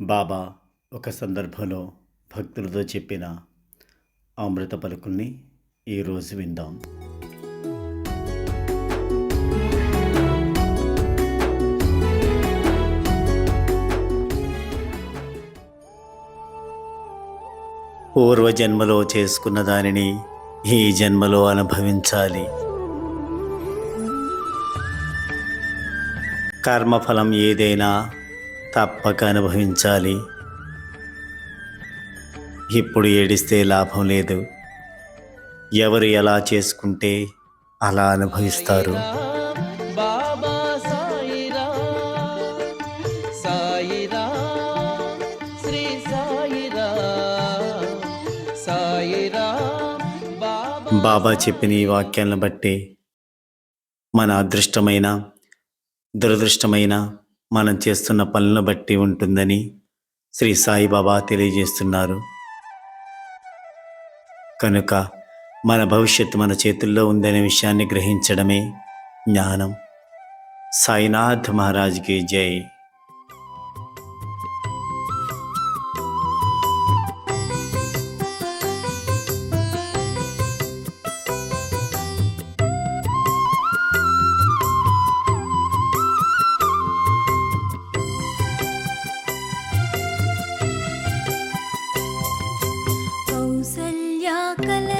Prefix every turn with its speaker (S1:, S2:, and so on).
S1: బాబా ఒక సందర్భంలో భక్తులతో చెప్పిన అమృత పలుకుల్ని ఈరోజు విందాం. పూర్వజన్మలో చేసుకున్న దానిని ఈ జన్మలో అనుభవించాలి. కర్మఫలం ఏదైనా తప్పక అనుభవించాలి. ఇప్పుడు ఏడిస్తే లాభం లేదు. ఎవరు ఎలా చేసుకుంటే అలా అనుభవిస్తారు.
S2: బాబా
S1: చెప్పిన ఈ వాక్యాలను బట్టి మన అదృష్టమైన దురదృష్టమైన మనం చేస్తున్న పనులను బట్టి ఉంటుందని శ్రీ సాయిబాబా తెలియజేస్తున్నారు. కనుక మన భవిష్యత్తు మన చేతుల్లో ఉందనే విషయాన్ని గ్రహించడమే జ్ఞానం. సాయినాథ్ మహారాజ్కి జై. கல்யா கலை